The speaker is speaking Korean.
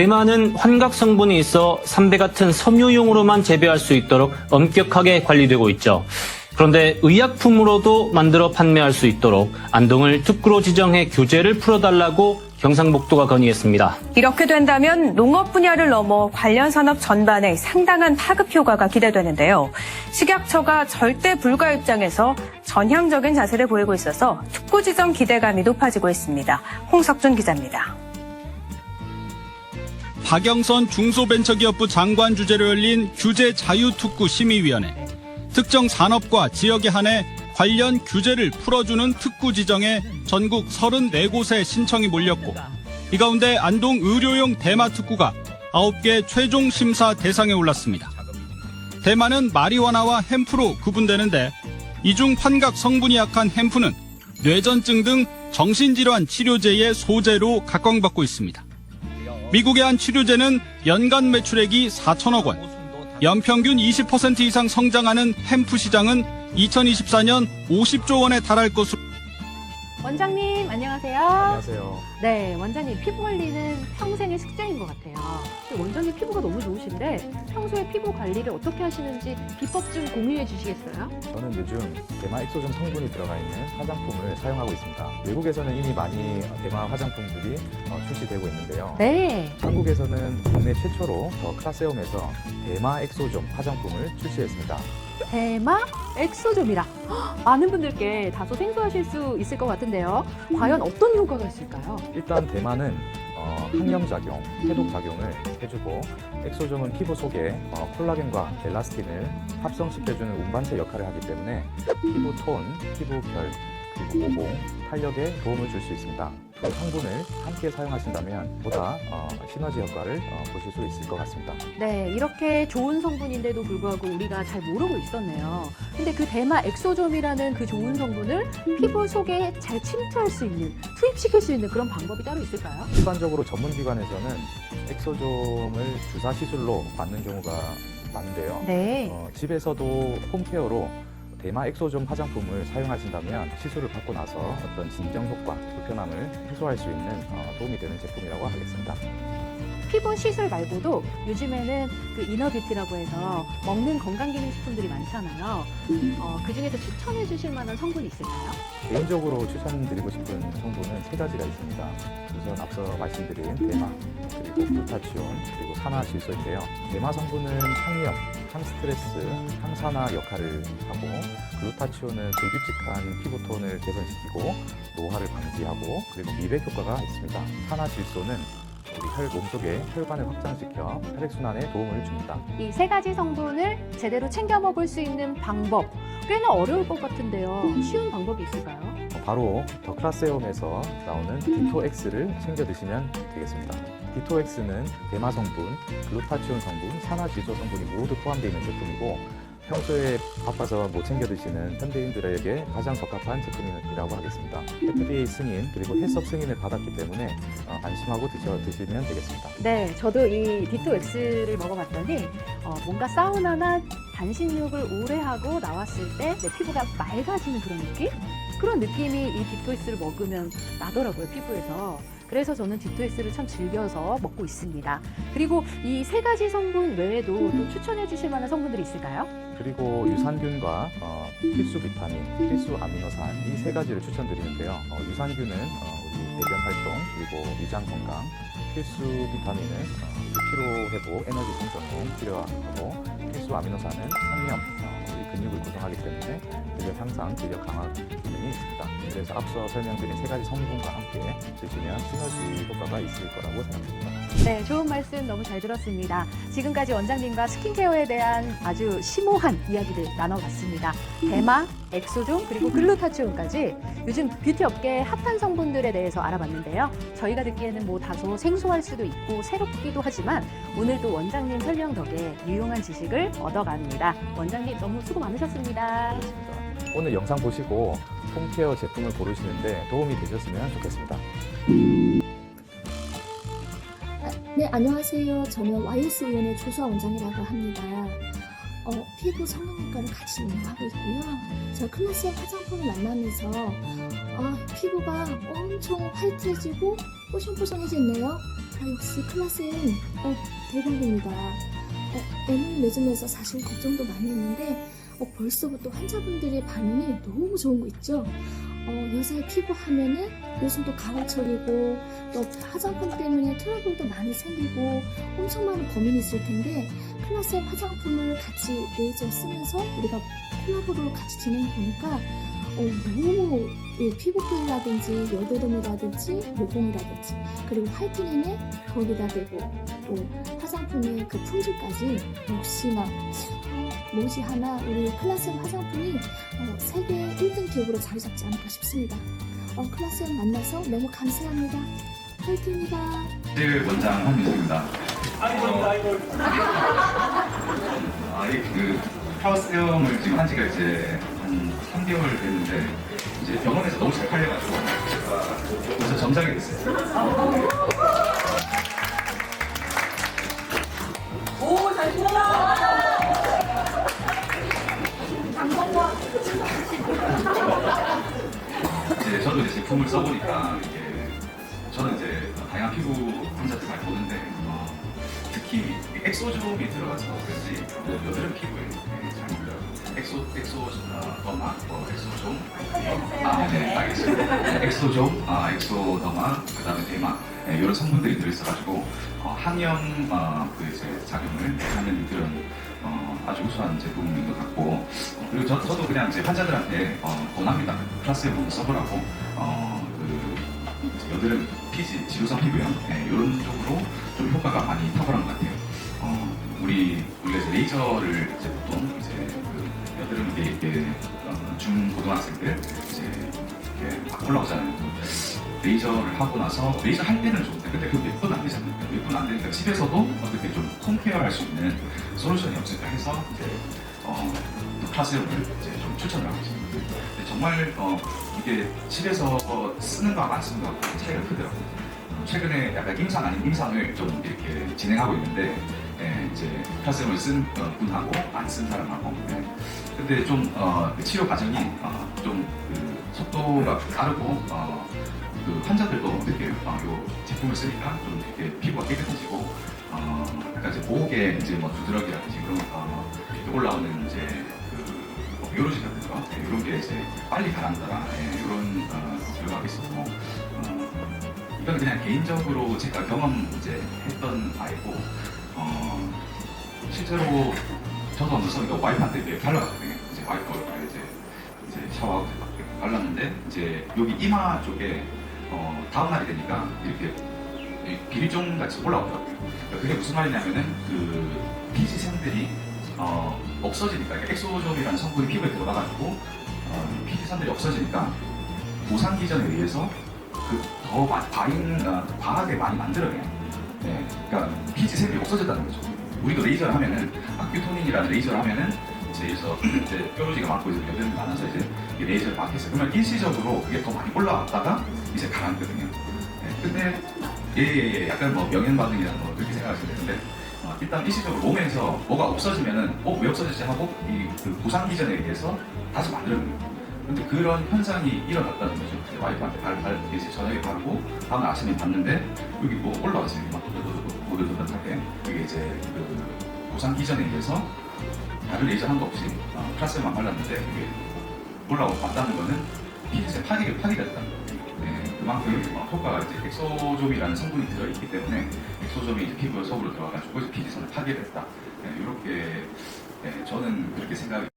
대마는 환각 성분이 있어 삼배 같은 섬유용으로만 재배할 수 있도록 엄격하게 관리되고 있죠. 그런데 의약품으로도 만들어 판매할 수 있도록 안동을 특구로 지정해 규제를 풀어달라고 경상북도가 건의했습니다. 이렇게 된다면 농업 분야를 넘어 관련 산업 전반에 상당한 파급 효과가 기대되는데요. 식약처가 절대 불가 입장에서 전향적인 자세를 보이고 있어서 특구 지정 기대감이 높아지고 있습니다. 홍석준 기자입니다. 박영선 중소벤처기업부 장관 주재로 열린 규제 자유특구 심의위원회. 특정 산업과 지역에 한해 관련 규제를 풀어주는 특구 지정에 전국 34곳에 신청이 몰렸고 이 가운데 안동 의료용 대마 특구가 9개 최종 심사 대상에 올랐습니다. 대마는 마리화나와 햄프로 구분되는데 이 중 환각 성분이 약한 햄프는 뇌전증 등 정신질환 치료제의 소재로 각광받고 있습니다. 미국의 한 치료제는 연간 매출액이 4천억 원, 연평균 20% 이상 성장하는 햄프 시장은 2024년 50조 원에 달할 것으로 원장님 안녕하세요. 안녕하세요. 네, 원장님 피부 관리는 평생의 숙제인 것 같아요. 원장님 피부가 너무 좋으신데 평소에 피부 관리를 어떻게 하시는지 비법 좀 공유해 주시겠어요? 저는 요즘 대마 엑소존 성분이 들어가 있는 화장품을 사용하고 있습니다. 외국에서는 이미 많이 대마 화장품들이 어, 출시되고 있는데요. 네. 한국에서는 국내 최초로 더 클라세움에서 대마 엑소존 화장품을 출시했습니다. 대마 엑소좀이라 헉, 많은 분들께 다소 생소하실 수 있을 것 같은데요. 과연 어떤 효과가 있을까요? 일단 대마는 어, 항염작용, 해독작용을 해주고 엑소존은 피부 속에 어, 콜라겐과 엘라스틴을 합성시켜주는 운반체 역할을 하기 때문에 피부 톤, 피부 결, 그리고 모공, 탄력에 도움을 줄 수 있습니다. 두 성분을 함께 사용하신다면 보다 어, 시너지 효과를 어, 보실 수 있을 것 같습니다. 네, 이렇게 좋은 성분인데도 불구하고 우리가 잘 모르고 있었네요. 근데 그 대마 엑소점이라는 그 좋은 성분을 피부 속에 잘 침투할 수 있는, 투입시킬 수 있는 그런 방법이 따로 있을까요? 일반적으로 전문기관에서는 엑소존을 주사 시술로 받는 경우가 많은데요. 네. 어, 집에서도 홈케어로 대마 엑소존 화장품을 사용하신다면 시술을 받고 나서 어떤 진정 효과, 불편함을 해소할 수 있는 어, 도움이 되는 제품이라고 하겠습니다. 피부 시술 말고도 요즘에는 그 이너뷰티라고 해서 먹는 건강기능식품들이 많잖아요. 어, 그 중에서 추천해 주실 만한 성분이 있을까요? 개인적으로 추천드리고 싶은 성분은 세 가지가 있습니다. 우선 앞서 말씀드린 대마, 그리고 글루타치온, 그리고 산화질소인데요. 대마 성분은 항염, 항스트레스, 항산화 역할을 하고 글루타치온은 불규칙한 피부톤을 개선시키고 노화를 방지하고 그리고 미백 효과가 있습니다. 산화질소는 우리 혈 몸속에 혈관을 확장시켜 혈액순환에 도움을 줍니다. 이 세 가지 성분을 제대로 챙겨 먹을 수 있는 방법 꽤나 어려울 것 같은데요. 쉬운 방법이 있을까요? 바로 더 클라세움에서 나오는 디토엑스를 챙겨 드시면 되겠습니다. 디토엑스는 대마 성분, 글루타치온 성분, 산화질소 성분이 모두 포함되어 있는 제품이고 평소에 바빠서 못 챙겨 드시는 현대인들에게 가장 적합한 제품이라고 하겠습니다. FDA 승인 그리고 해썹 승인을 받았기 때문에 어, 안심하고 드셔 드시면 되겠습니다. 네, 저도 이 디토엑스를 먹어봤더니 어, 뭔가 사우나나 반신욕을 오래 하고 나왔을 때 내 피부가 맑아지는 그런 느낌? 그런 느낌이 이 디토엑스를 먹으면 나더라고요, 피부에서. 그래서 저는 디토엑스를 참 즐겨서 먹고 있습니다. 그리고 이 세 가지 성분 외에도 또 추천해 주실 만한 성분들이 있을까요? 그리고 유산균과 어, 필수 비타민, 필수 아미노산 이 세 가지를 추천드리는데요. 어, 유산균은 어, 우리 대변 활동 그리고 위장 건강, 필수 비타민은 어, 피로 회복, 에너지 생성에 필요하고 필수 아미노산은 항염, 어, 근육을 구성하기 때문에 근력 향상, 근력 강화 기능이 있습니다. 그래서 앞서 설명드린 세 가지 성분과 함께 드시면 시너지 효과가 있을 거라고 생각합니다. 네, 좋은 말씀 너무 잘 들었습니다. 지금까지 원장님과 스킨케어에 대한 아주 심오한 이야기를 나눠봤습니다. 대마, 엑소존, 그리고 글루타치온까지 요즘 뷰티 업계의 핫한 성분들에 대해서 알아봤는데요. 저희가 듣기에는 뭐 다소 생소할 수도 있고 새롭기도 하지만 오늘도 원장님 설명 덕에 유용한 지식을 얻어갑니다. 원장님 너무 수고 많으셨습니다. 오늘 영상 보시고 홈케어 제품을 고르시는데 도움이 되셨으면 좋겠습니다. 네, 안녕하세요. 저는 YS 의원의 조수아 원장이라고 합니다. 어, 피부 성형외과를 같이 운영하고 있고요. 저 클래스의 화장품을 만나면서 아, 피부가 엄청 화이트해지고 뽀송뽀송해졌네요. 아, 역시 클라스는 어, 대박입니다. 어, 애는 매점에서 사실 걱정도 많이 했는데 어, 벌써부터 환자분들의 반응이 너무 좋은 거 있죠? 어, 여자의 피부 하면은 요즘 또 가을철이고 또 화장품 때문에 트러블도 많이 생기고 엄청 많은 고민이 있을 텐데 클라스의 화장품을 같이 레이저 쓰면서 우리가 콜라보로 같이 진행해 보니까 어, 너무 예, 피부톤이라든지 여드름이라든지 모공이라든지 그리고 화이트닝에 거기다 대고 또 화장품의 그 품질까지 역시나 어, 뭐지 하나 우리 클라스 화장품이 어, 세계 1등 기업으로 자리 잡지 않을까 싶습니다. 어, 클라스 만나서 너무 감사합니다. 화이팅입니다. 실 원장 한민수입니다. 아이 그 파워스형을 지금 한 지가 이제 한 3개월 됐는데 이제 병원에서 너무 잘 팔려가지고 제가 벌써 정상이 됐어요. 이제 저도 이제 제품을 써보니까 이게 저는 이제 다양한 피부 환자들 많이 보는데 어, 특히 엑소좀이 들어가서 그런지 그 여드름 피부에 네, 잘 물려요. 엑소 엑소 어, 더마, 어, 엑소좀, 어, 아, 네, 알겠습니다. 엑소좀, 아, 엑소더마, 그다음에 데마 네, 이런 성분들이 들어있어가지고 어, 항염 어, 그 이제 작용을 하는 그런 어, 아주 우수한 제품인 것 같고 어, 그리고 저, 저도 그냥 이제 환자들한테 어, 권합니다. 보면 써보라고 어, 그 여드름, 피지, 지루성 피부염 네, 이런 쪽으로 좀 효과가 많이 탁월한 것 같아요. 어, 우리 이제 레이저를 이제 보통 어, 중고등학생들 이제 이렇게 막 올라오잖아요. 레이저를 하고 나서 레이저 할 때는 좋은데 근데 그 몇 분 안 되잖아요. 몇 분 안 되니까 집에서도 어떻게 좀 홈케어 할 수 있는 솔루션이 없을까 해서 이제 어, 클라스를 이제 좀 추천을 하고 있습니다. 근데 정말 어, 이게 집에서 쓰는 거하고 안 쓰는 거하고 차이가 크더라고요. 최근에 약간 임상 아닌 임상을 좀 이렇게 진행하고 있는데 예, 이제 플라스틱을 쓴 어, 분하고 안쓴 사람하고 예. 근데 좀 어, 그 치료 과정이 어, 좀그 속도가 다르고 어, 그 환자들도 어떻게 어, 요 제품을 쓰니까 좀 이렇게 피부가 깨끗해지고 어, 약간 이제 목에 이제 뭐 두드러기라든지 그런 거 어, 올라오는 이제 그 요로지 같은 거 예, 이런 게 이제 빨리 가라앉더라 예, 이런 어, 결과가 있었고 어, 이건 그냥 개인적으로 제가 경험 이제 했던 바이고 어, 실제로 저도 한번 써니까 와이프한테 이렇게 발라봤거든요. 이제 와이프가 이제 이제 샤워하고 이렇게 발랐는데 이제 여기 이마 쪽에 어, 다음 날이 되니까 이렇게 이 비리종 같이 올라오더라고요. 그러니까 그게 무슨 말이냐면은 그 피지샘들이 어, 없어지니까 그러니까 엑소점이라는 성분이 피부에 들어가가지고 어, 피지샘들이 없어지니까 보상 기전에 의해서 그 더 과잉 어, 과하게 많이 만들어내요. 네, 그러니까 피지샘이 없어졌다는 거죠. 우리도 레이저를 하면은 아큐토닌이라는 레이저를 하면은 이제 여기서 이제 뾰루지가 많고 이제 여드름이 많아서 이제 이 레이저를 받겠어요. 그러면 일시적으로 그게 더 많이 올라왔다가 이제 가라앉거든요. 네, 근데 예, 예, 약간 뭐 명현 반응이라는 거 그렇게 생각하시면 되는데 어, 일단 일시적으로 몸에서 뭐가 없어지면은 어왜 없어졌지 하고 이그 보상 기전에 의해서 다시 만들어내는 거예요. 근데 그런 현상이 일어났다는 거죠. 이제 와이프한테 발, 발, 이제 저녁에 바르고 다음날 아침에 봤는데 여기 뭐 올라왔어요. 막 보들보들하게 그게 이제 그 보상 기전에 의해서 다른 레이저 한거 없이 어, 클라스만 발랐는데 그게 올라오고 왔다는 거는 피부에 파기가 파기가 됐다는 거예요. 네, 그만큼 어, 효과가 이제 엑소좀이라는 성분이 들어있기 때문에 엑소좀이 이제 피부 속으로 들어가가지고 이제 피지선을 파괴했다. 네, 이렇게 네, 저는 그렇게 생각이